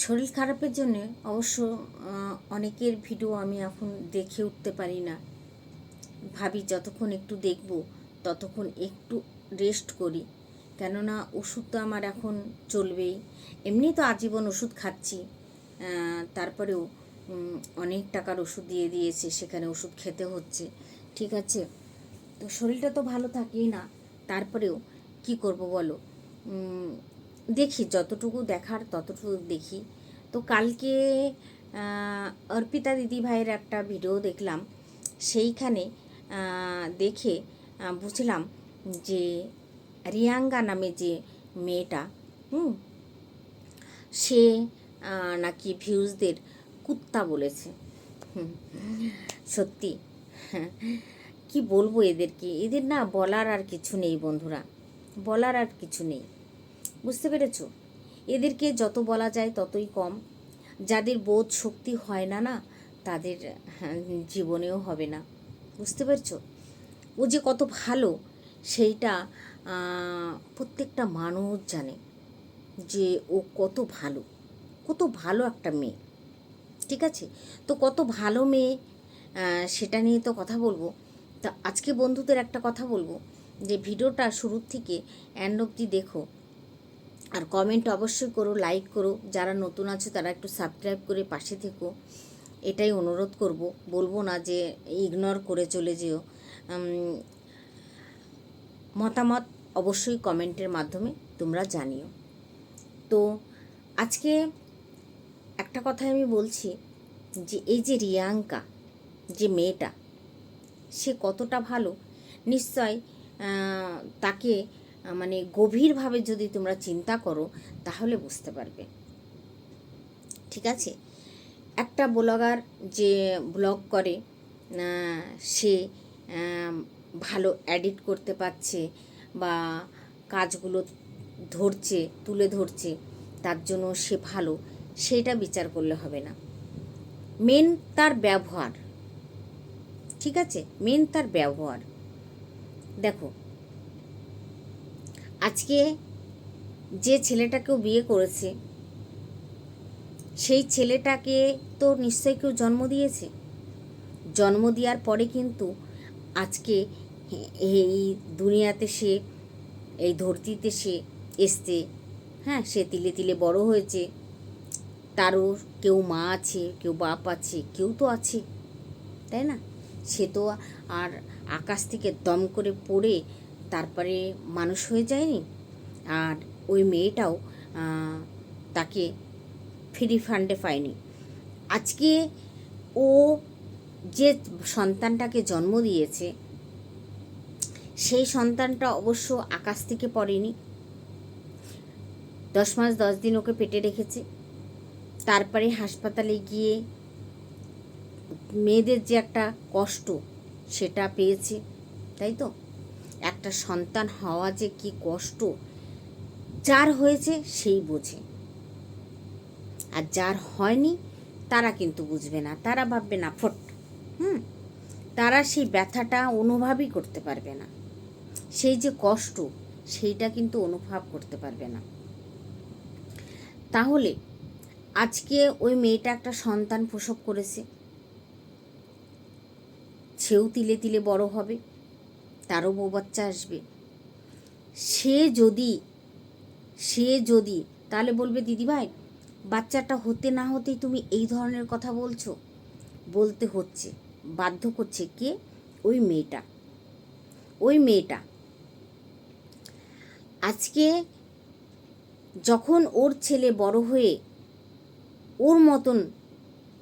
শরীর খারাপের জন্য অবশ্য অনেকের ভিডিও আমি এখন দেখে উঠতে পারি না। ভাবি যতক্ষণ একটু দেখব, ততক্ষণ একটু রেস্ট করি। কেননা ওষুধ তো আমার এখন চলবেই। এমনি তো আজীবন ওষুধ খাচ্ছি। তারপরেও অনেক টাকার ওষুধ দিয়ে দিয়েছে, সেখানে ওষুধ খেতে হচ্ছে। ঠিক আছে? তো শরীরটা তো ভালো থাকেই না। তারপরেও কি করব বলো? দেখি, যতটুকু দেখার ততটুকু দেখি। তো কালকে অর্পিতা দিদি ভাইয়ের একটা ভিডিও দেখলাম। সেইখানে দেখে বুঝলাম যে রিয়াঙ্গা নামে যে মেয়েটা, হুম, সে নাকি ভিউজদের কুত্তা বলেছে। সত্যি হ্যাঁ কি বলব এদেরকে? এদের না বলার আর কিছু নেই বন্ধুরা, বলার আর কিছু নেই। বুঝতে পেরেছ? এদেরকে যত বলা যায় ততই কম। যাদের বোধ শক্তি হয় না না তাদের হ্যাঁ, জীবনেও হবে না। বুঝতে পারছ? ও যে কত ভালো সেইটা প্রত্যেকটা মানুষ জানে যে ও কত ভালো। কত ভালো একটা মেয়ে। ঠিক আছে? তো কত ভালো মেয়ে সেটা নিয়ে তো কথা বলব। তা আজকে বন্ধুদের একটা কথা বলব যে ভিডিওটা শুরুর থেকে অ্যান্ড অবধি দেখো। আর কমেন্ট অবশ্যই করো লাইক করো। যারা নতুন আছো তারা একটু সাবস্ক্রাইব করে পাশে থেকো। এটাই অনুরোধ করব। বলব না যে ইগনোর করে চলে যেও। মতামত অবশ্যই কমেন্টের মাধ্যমে তোমরা জানিও। তো আজকে একটা কথা আমি বলছি যে এই যে রিয়াঙ্কা, যে মেয়েটা, সে কতটা ভালো? নিশ্চয় তাকে মানে গভীরভাবে যদি তোমরা চিন্তা করো, তাহলে বুঝতে পারবে। ঠিক আছে? একটা ব্লগার যে ব্লগ করে সে ভালো এডিট করতে পারছে বা কাজগুলো ধরছে, তুলে ধরছে, তার জন্য সে ভালো সেটা বিচার করলে হবে না। মেন তার ব্যবহার। ঠিক আছে? মেন তার ব্যবহার। দেখো আজকে যে ছেলেটাকেও বিয়ে করেছে, সেই ছেলেটাকে তো নিশ্চয়ই কেউ জন্ম দিয়েছে। জন্ম দেওয়ার পরে কিন্তু আজকে এই দুনিয়াতে সে, এই ধরতিতে সে এসছে। হ্যাঁ সে তিলে তিলে বড় হয়েছে। তারও কেউ মা আছে, কেউ বাপ আছে, কেউ তো আছে, তাই না? সে তো আর আকাশ থেকে দম করে পড়ে তারপরে মানুষ হয়ে যায়নি। আর ওই মেয়েটাও তাকে ফ্রি ফান্ডে পায়নি। আজকে ও যে সন্তানটাকে জন্ম দিয়েছে, সেই সন্তানটা অবশ্য আকাশ থেকে পড়েনি। দশ মাস দশ দিন ওকে পেটে রেখেছে। তারপরে হাসপাতালে গিয়ে মেয়েদের যে একটা কষ্ট, সেটা পেয়েছে। তাই তো? একটা সন্তান হওয়া যে কি কষ্ট, যার হয়েছে সেই বোঝে। আর যার হয়নি, তারা কিন্তু বুঝবে না, তারা ভাববে না, ফট, হুম? তারা সেই ব্যথাটা অনুভবই করতে পারবে না। সেই যে কষ্ট, সেইটা কিন্তু অনুভব করতে পারবে না। তাহলে আজকে ওই মেয়েটা একটা সন্তান প্রসব করেছে। সেও তিলে তিলে বড় হবে। তারও বউ বাচ্চা আসবে। সে যদি সে যদি, তাহলে বলবে, দিদিভাই, বাচ্চাটা হতে না হতেই তুমি এই ধরনের কথা বলছো? বলতে হচ্ছে, বাধ্য করছে কে? ওই মেয়েটা। ওই মেয়েটা। আজকে যখন ওর ছেলে বড় হয়ে ওর মতন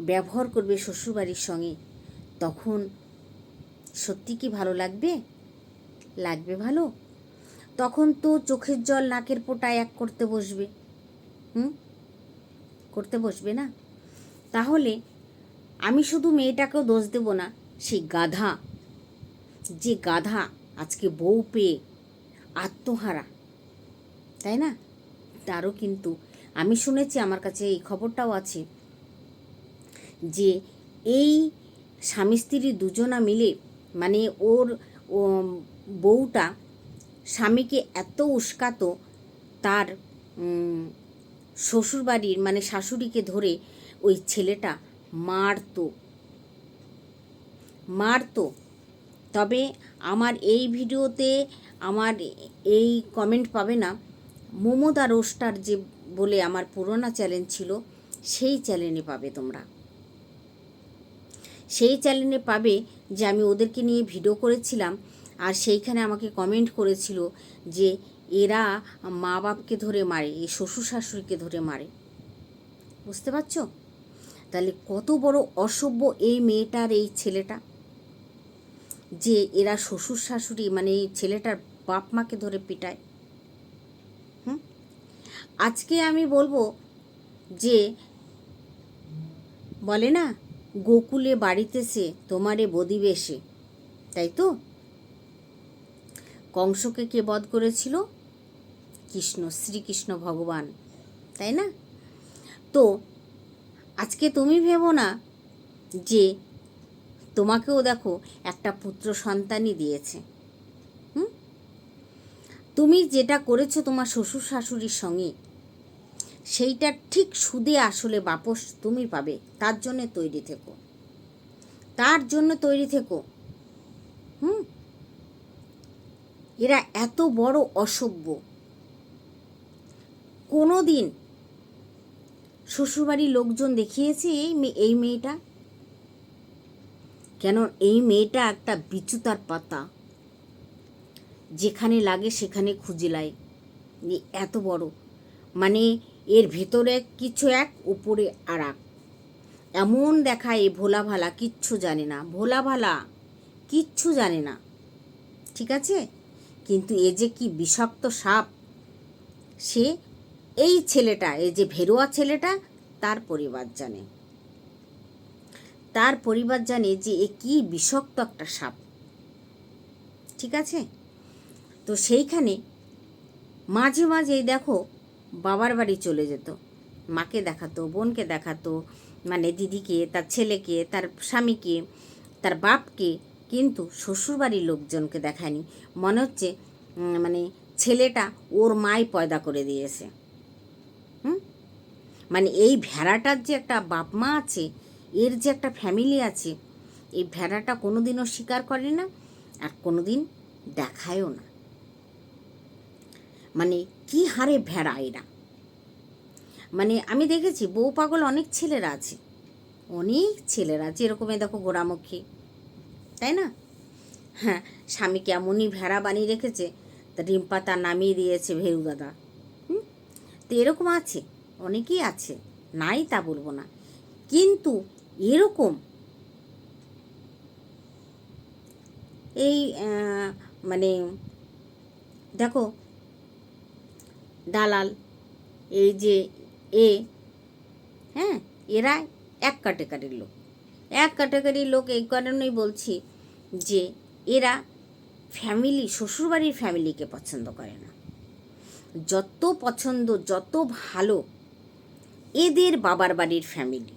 ব্যবহার করবে শ্বশুরবাড়ির সঙ্গে, তখন সত্যি কি ভালো লাগবে? লাগবে ভালো? তখন তো চোখের জল নাকের পোটায় এক করতে বসবে। হুম? করতে বসবে না? তাহলে আমি শুধু মেয়েটাকেও দোষ দেব না, সেই গাধা। যে গাধা আজকে বউ পেয়ে আত্মহারা। তাই না? তারও কিন্তু আমি শুনেছি, আমার কাছে এই খবরটাও আছে যে এই স্বামী স্ত্রী দুজনা মিলে মানে ওর বউটা স্বামীকে এত উস্কাতো তার শ্বশুরবাড়ির মানে শাশুড়িকে ধরে ওই ছেলেটা মারতো। মারতো। তবে আমার এই ভিডিওতে আমার এই কমেন্ট পাবে না। মোমোদা রোস্টার যে বলে আমার পুরোনো চ্যানেল ছিল, সেই চ্যানেলে পাবে তোমরা। সেই চ্যানেলে পাবে যে আমি ওদেরকে নিয়ে ভিডিও করেছিলাম। আর সেইখানে আমাকে কমেন্ট করেছিল যে এরা মা বাপকে ধরে মারে, এই শ্বশুর শাশুড়িকে ধরে মারে। বুঝতে পারছ? তাহলে কত বড় অসভ্য এই মেয়েটার এই ছেলেটা যে এরা শ্বশুর শাশুড়ি মানে এই ছেলেটার বাপ মাকে ধরে পিটায়। হুম? আজকে আমি বলব যে, বলে না, গোকুলে বাড়িতেছে, তোমারে বদিবেশে, তাই তো? কংসকে কে বধ করেছিল? কৃষ্ণ, শ্রীকৃষ্ণ ভগবান, তাই না? তো আজকে তুমি ভেবো না যে তোমাকেও দেখো একটা পুত্র সন্তানই দিয়েছে। তুমি যেটা করেছ তোমার শ্বশুর শাশুড়ির সঙ্গে, সেইটা ঠিক সুদে আসলে বাপস তুমি পাবে, তার জন্যে তৈরি থেকো। তার জন্য তৈরি থেকো হুম এরা এত বড় অসভ্য। কোনো দিন শ্বশুরবাড়ির লোকজন দেখিয়েছে এই এই মেয়েটা? কেন এই মেয়েটা একটা বিচুতার পাতা? যেখানে লাগে সেখানে খুঁজে লায়। এত বড়। মানে এর ভেতরে কিছু এক, উপরে আর এক। এমন দেখায় এ ভোলা ভালা, কিচ্ছু জানে না। ভোলা ভালা, কিচ্ছু জানে না। ঠিক আছে? কিন্তু এ যে কি বিষাক্ত সাপ? সে এই ছেলেটা, এই যে ভেরোয়া ছেলেটা, তার পরিবার জানে। তার পরিবার জানে যে এ কি বিষাক্ত একটা সাপ। ঠিক আছে? তো সেইখানে মাঝে মাঝে দেখো বাবার বাড়ি চলে যেত। মাকে দেখাতো, বোনকে দেখাতো মানে দিদিকে, তার ছেলেকে, তার স্বামীকে, তার বাপকে কিন্তু শ্বশুরবাড়ির লোকজনকে দেখায়নি। মনে হচ্ছে মানে ছেলেটা ওর মাই পয়দা করে দিয়েছে। হুম? মানে এই ভেড়াটার যে একটা বাপ মা আছে, এর যে একটা ফ্যামিলি আছে, এই ভেড়াটা কোনোদিনও স্বীকার করে না আর কোনোদিন দেখায়ও না। মানে কি হারে ভেড়া এরা? মানে আমি দেখেছি, বউ পাগল অনেক ছেলেরা আছে। অনেক ছেলেরা আছে এরকম এই দেখো গোড়ামুখী। তাই না? হ্যাঁ স্বামীকে এমনই ভেড়া বানিয়ে রেখেছে? তা রিম্পা তার নামিয়ে দিয়েছে ভেরু দাদা। হুম? তো এরকম আছে, অনেকেই আছে, নাই তা বলব না। কিন্তু এরকম এই মানে দেখো, দালাল, এই যে এ হ্যাঁ এরা এক ক্যাটাগরির লোক। এক ক্যাটাগরির লোক এই কারণেই বলছি যে এরা ফ্যামিলি শ্বশুরবাড়ির ফ্যামিলিকে পছন্দ করে না। যত পছন্দ, যত ভালো, এদের বাবার বাড়ির ফ্যামিলি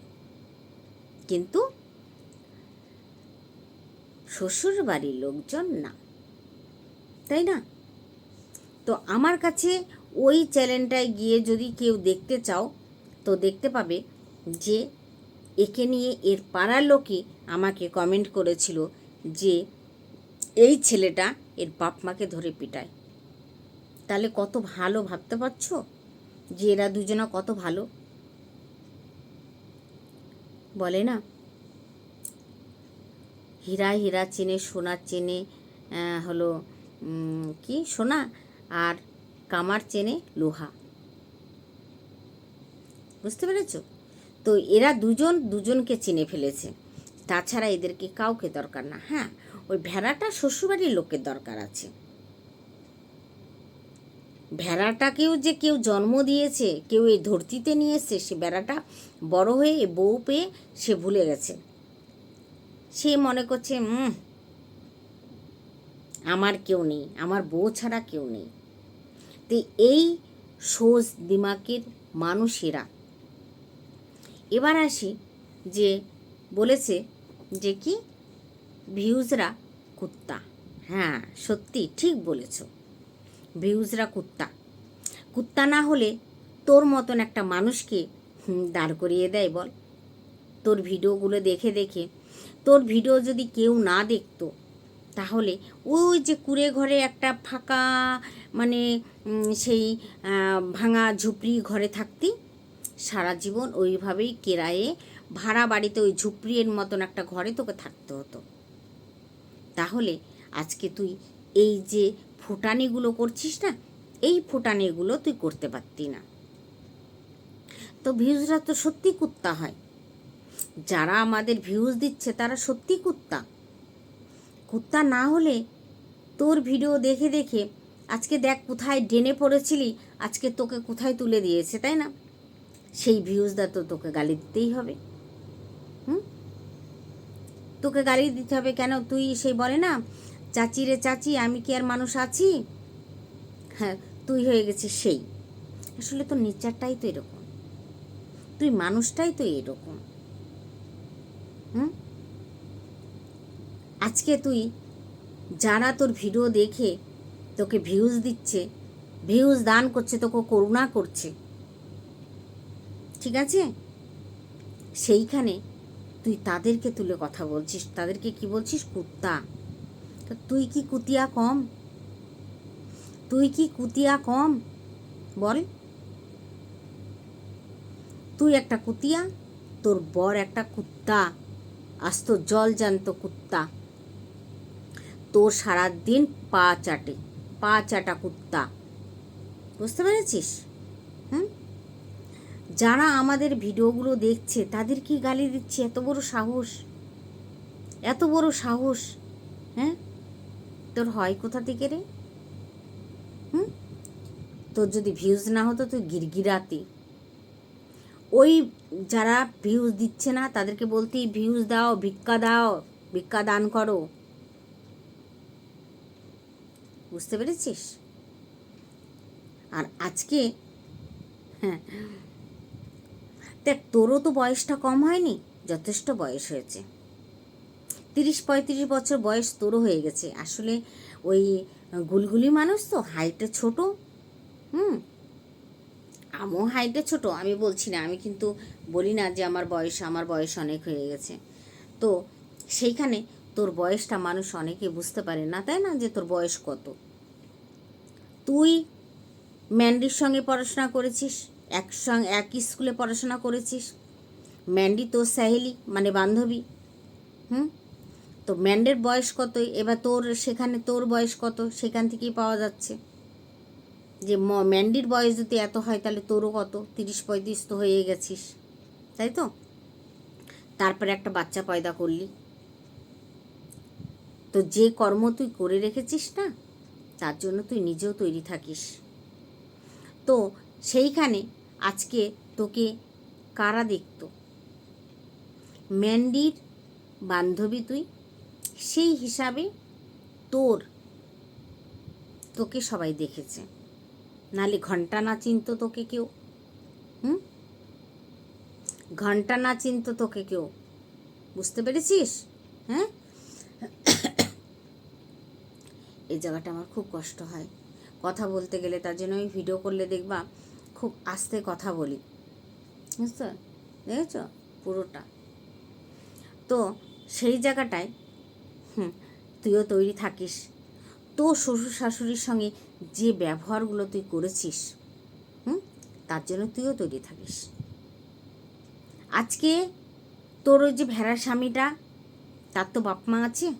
কিন্তু শ্বশুর বাড়ির লোকজন না। তাই না? তো আমার কাছে ওই চ্যানেলটায় গিয়ে যদি কেউ দেখতে চাও, তো দেখতে পাবে যে একে নিয়ে এর পাড়ার লোকই আমাকে কমেন্ট করেছিল যে এই ছেলেটা এর বাপ মাকে ধরে পিটায়। তাহলে কত ভালো ভাবতে পারছ যে এরা দুজনা কত ভালো? বলে না? হীরা হীরা চেনে, সোনা চেনে হলো কি? সোনা আর কামার চেনে লোহা। বুঝতে পেরেছ? তো এরা দুজন দুজনকে চিনে ফেলেছে। তাছাড়া এদেরকে কাউকে দরকার না হ্যাঁ? ওই ভেড়াটা শ্বশুরবাড়ির লোকের দরকার আছে। ভেড়াটাকেও যে কেউ জন্ম দিয়েছে কেউ এই ধরতিতে নিয়ে এসছে সে ভেড়াটা বড় হয়ে এ বউ পেয়ে সে ভুলে গেছে। সে মনে করছে "উম, আমার কেউ নেই আমার বউ ছাড়া কেউ নেই। তো এই সোজ দিমাকের মানুষেরা। এবার আসি যে বলেছে যে কি? ভিউজরা কুত্তা। হ্যাঁ সত্যি ঠিক বলেছ। ভিউজরা কুত্তা। কুত্তা না হলে তোর মতন একটা মানুষকে দাঁড় করিয়ে দেয় বল। তোর ভিডিওগুলো দেখে দেখে, তোর ভিডিও যদি কেউ না দেখতো, তাহলে ওই যে কুড়ে ঘরে একটা ফাঁকা মানে সেই ভাঙা ঝুপড়ি ঘরে থাকতি, সারা জীবন ওইভাবেই কেরায়ে ভাড়া বাড়িতে ওই ঝুপড়ির মতন একটা ঘরে তোকে থাকতে হতো। তাহলে আজকে তুই এই যে ফুটানিগুলো করছিস না, এই ফুটানিগুলো তুই করতে পারতি না। তো ভিউজরা তো সত্যি কুত্তা হয়। যারা আমাদের ভিউজ দিচ্ছে তারা সত্যি কুত্তা। কুত্তা না হলে তোর ভিডিও দেখে দেখে আজকে দেখ কোথায় ডেনে পড়েছিলি, আজকে তোকে কোথায় তুলে দিয়েছে, তাই না? সেই ভিউজটা তো তোকে গালি দিতেই হবে। তোকে গালি দিতে হবে কেন? তুই সেই বলে না, চাচি রে চাচি, আমি কি আর মানুষ আছি? হ্যাঁ তুই হয়ে গেছিস সেই। আসলে তোর নেচারটাই তো এরকম। তুই মানুষটাই তো এরকম। হুম? আজকে তুই যারা তোর ভিডিও দেখে তোকে ভিউজ দিচ্ছে ভিউজ দান করছে, তোকে করুণা করছে, ঠিক আছে? সেইখানে তুই তাদেরকে তুলে কথা বলছিস? তাদেরকে কি বলছিস? কুত্তা। তো তুই কি কুতিয়া কম? তুই কি কুতিয়া কম? বল। তুই একটা কুতিয়া, তোর বর একটা কুত্তা আস্ত জল জান্ত কুত্তা। তোর সারাদিন পা চাটে, পা চাটা কুত্তা। বুঝতে পেরেছিস? যারা আমাদের ভিডিওগুলো দেখছে, তাদের কি গালি দিচ্ছে? এত বড় সাহস। এত বড় সাহস। হ্যাঁ? তোর হয় কোথা থেকে রে? হুম? তোর যদি ভিউজ না হতো, তুই গিরগিরাতি। ওই যারা ভিউজ দিচ্ছে না, তাদেরকে বলতি ভিউজ দাও, ভিক্ষা দাও, ভিক্ষা দান করো। বুঝতে পেরেছিস? আর আজকে হ্যাঁ দেখ, তোরও তো বয়সটা কম হয়নি, যথেষ্ট বয়স হয়েছে। তিরিশ পঁয়ত্রিশ বছর বয়স তোরও হয়ে গেছে। আসলে ওই গুলগুলি মানুষ তো হাইটে ছোট, হুম? আমিও হাইটে ছোট, আমি বলছি না, আমি কিন্তু বলি না যে আমার বয়স আমার বয়স অনেক হয়ে গেছে। তো সেইখানে তোর বয়সটা মানুষ অনেকে বুঝতে পারে না, তাই না? যে তোর বয়স কত। তুই ম্যান্ডির সঙ্গে পড়াশোনা করেছিস? এক সঙ্গে এক স্কুলে পড়াশোনা করেছিস। ম্যান্ডি তোর স্যাহেলি মানে বান্ধবী। হুম? তো ম্যান্ডের বয়স কত? এবার তোর সেখানে তোর বয়স কত? সেখান থেকেই পাওয়া যাচ্ছে। যে ম্যান্ডির বয়স যদি এত হয়, তাহলে তোরও কত? তিরিশ পঁয়ত্রিশ তো হয়ে গেছিস। তাই তো? তারপরে একটা বাচ্চা পয়দা করলি। তো যে কর্ম তুই করে রেখেছিস না, তার জন্য তুই নিজেও তৈরি থাকিস। তো সেইখানে আজকে তোকে কারা দেখত? ম্যান্ডির বান্ধবী তুই? সেই হিসাবে তোর, তোকে সবাই দেখেছে। নালে ঘণ্টা না চিনত তোকে কেউ? হুম? ঘণ্টা না চিনত তোকে কেউ? বুঝতে পেরেছিস? হ্যাঁ? এই জায়গাটা আমার খুব কষ্ট হয়। কথা বলতে গেলে তার জন্য আমি ভিডিও করলে দেখবা খুব আস্তে কথা বলি। বুঝতে দেখেছ পুরোটা। তো সেই জায়গাটায়, হুম, তুইও তৈরি থাকিস। তো শ্বশুর শাশুড়ির সঙ্গে যে ব্যবহারগুলো তুই করেছিস, হুম, তার জন্য তুইও তৈরি থাকিস। আজকে তোর ওই যে ভেড়ার স্বামীটা, তার তো বাপ মা আছে।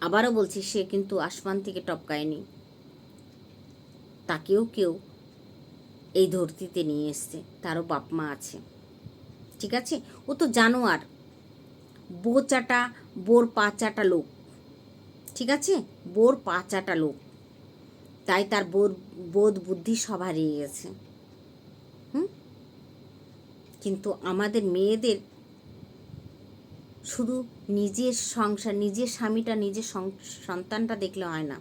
আবারও বলছি, সে কিন্তু আসমান থেকে টপকায়নি। তাকেও কেউ এই ধরতিতে নিয়ে এসছে, তারও বাপ মা আছে। ঠিক আছে? ও তো জানোয়ার বো চাটা বোর পা চাটা লোক। ঠিক আছে? বোর পা চাটা লোক। তাই তার বোর, বোধ বুদ্ধি সব হারিয়ে গেছে। হুম? কিন্তু আমাদের মেয়েদের শুধু নিজের সংসার, নিজের স্বামীটা, নিজের সন্তানটা দেখলে হয় না।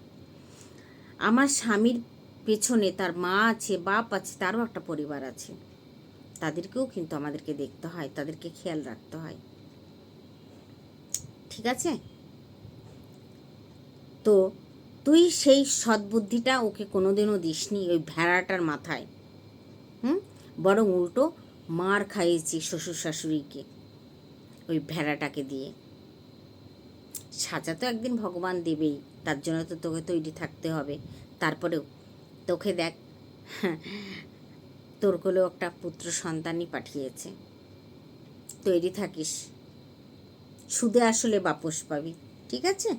আমার স্বামীর পেছনে তার মা আছে, বাপ আছে, তারও একটা পরিবার আছে। তাদেরকেও কিন্তু আমাদেরকে দেখতে হয়, তাদেরকে খেয়াল রাখতে হয়। ঠিক আছে? তো তুই সেই সদ্বুদ্ধিটা ওকে কোনোদিনও দিসনি ওই ভেড়াটার মাথায়। হুম? বরং উল্টো মার খাইয়েছি শ্বশুর শাশুড়িকে ওই ভেড়াটাকে দিয়ে। সাজা তো একদিন ভগবান দেবেই, তার জন্য তো তোকে তৈরি থাকতে হবে। তারপরেও তোকে দেখ। তোর কোলেও একটা পুত্র সন্তানই পাঠিয়েছে। তৈরি থাকিস। সুদে আসলে বাপস পাবি, ঠিক আছে?